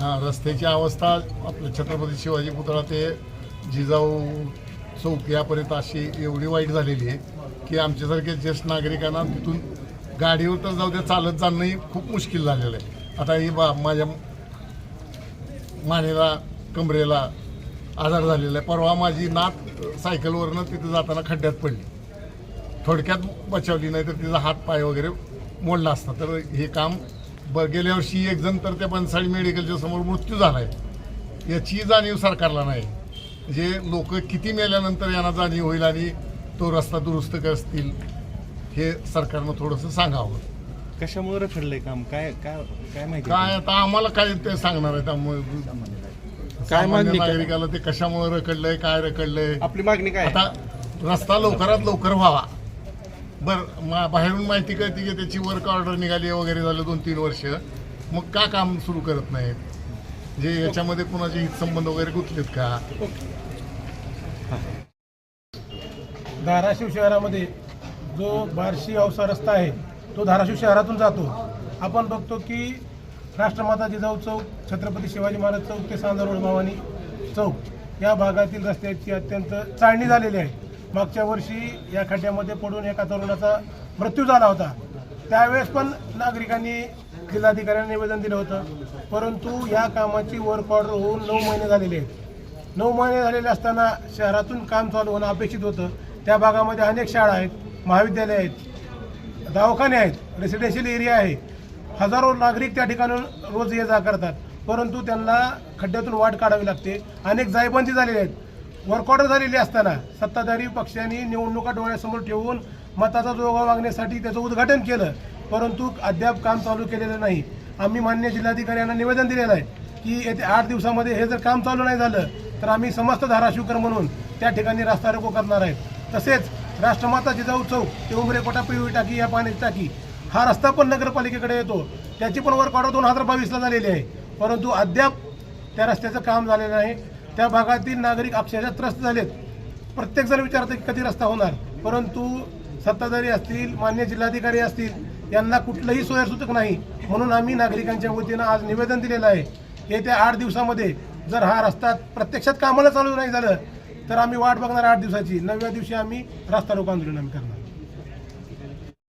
हा रस्त्याची अवस्था आपल्या छत्रपती शिवाजी पुतळा ते जिजाऊ चौक यापर्यंत अशी एवढी वाईट झालेली आहे की आमच्यासारख्या ज्येष्ठ नागरिकांना तिथून गाडीवर तर जाऊ द्या चालत जाणंही खूप मुश्किल झालेलं आहे. आता ही बा माझ्या मानेला कमरेला आजार झालेला आहे. परवा माझी नात सायकलवरनं तिथं जाताना खड्ड्यात पडली. थोडक्यात बचावली नाही तर तिचा हात पाय वगैरे मोडला असता. तर हे काम ब गेल्या वर्षी एक जण तर त्या बनसाळी मेडिकलच्या समोर मृत्यू झाला आहे याची जाणीव सरकारला नाही. म्हणजे लोक किती मेल्यानंतर यांना जाणीव होईल आणि तो रस्ता दुरुस्त करतील हे सरकारनं थोडंसं सांगावं. कशामुळे रखडलंय काम? काय काय काय माहिती काय आता आम्हाला काय ते सांगणार आहे त्यामुळे काय मागणी? नागरिकाला ते कशामुळे रखडलंय काय रखडलंय? आपली मागणी काय? आता रस्ता लवकरात लवकर व्हावा. बरं मा बाहेरून माहिती कळते की त्याची वर्क ऑर्डर निघाली वगैरे झालं दोन तीन वर्ष. मग का काम सुरू करत नाहीत? जे याच्यामध्ये कुणाचे हितसंबंध वगैरे गुंतलेत का? धाराशिव शहरामध्ये जो बार्शी औसा रस्ता आहे तो धाराशिव शहरातून जातो. आपण बघतो की राष्ट्रमाता जिजाऊ चौक छत्रपती शिवाजी महाराज चौक ते सांदा रोड भवानी चौक या भागातील रस्त्याची अत्यंत चाळणी झालेली आहे. मागच्या वर्षी या खड्ड्यामध्ये पडून एका तरुणाचा मृत्यू झाला होता. त्यावेळेस पण नागरिकांनी जिल्हाधिकाऱ्यांना निवेदन दिलं होतं. परंतु या कामाची वर्क ऑर्डर होऊन नऊ महिने झालेले आहेत. नऊ महिने झालेले असताना शहरातून काम चालू होणं अपेक्षित होतं. त्या भागामध्ये अनेक शाळा आहेत महाविद्यालय आहेत दवाखाने आहेत रेसिडेन्शियल एरिया आहे. हजारो नागरिक त्या ठिकाणून रोज ये जा करतात. परंतु त्यांना खड्ड्यातून वाट काढावी लागते. अनेक जायबंदी झालेली आहेत. वर्क झालेली असताना सत्ताधारी पक्षांनी निवडणुका डोळ्यासमोर ठेवून मताचा जोगा मागण्यासाठी त्याचं उद्घाटन केलं. परंतु अद्याप काम चालू केलेलं नाही. आम्ही मान्य जिल्हाधिकारी यांना निवेदन दिलेलं आहे की येत्या आठ दिवसामध्ये हे जर काम चालू नाही झालं तर आम्ही समस्त धाराशिवकर म्हणून त्या ठिकाणी रास्ता रोको करणार आहेत तसेच राष्ट्रमाता जिजाऊ चौक ते उमरेकोटा पिवळी टाकी या पाण्याची टाकी हा रस्ता पण नगरपालिकेकडे येतो. त्याची पण वर्क ऑर्डर दोन हजार बावीसला झालेली आहे. परंतु अद्याप त्या रस्त्याचं काम झालेलं नाही. त्या भागातील नागरिक अक्षरशः त्रस्त झालेत. प्रत्येकजण विचारतं की कधी रस्ता होणार? परंतु सत्ताधारी असतील मान्य जिल्हाधिकारी असतील यांना कुठलंही सोयसूचक नाही. म्हणून आम्ही नागरिकांच्या वतीनं आज निवेदन दिलेलं आहे. येत्या आठ दिवसामध्ये जर हा रस्ता प्रत्यक्षात कामाला चालू नाही झालं तर आम्ही वाट बघणार आठ दिवसाची. नवव्या दिवशी आम्ही रस्ता रोको आंदोलन आम्ही करणार.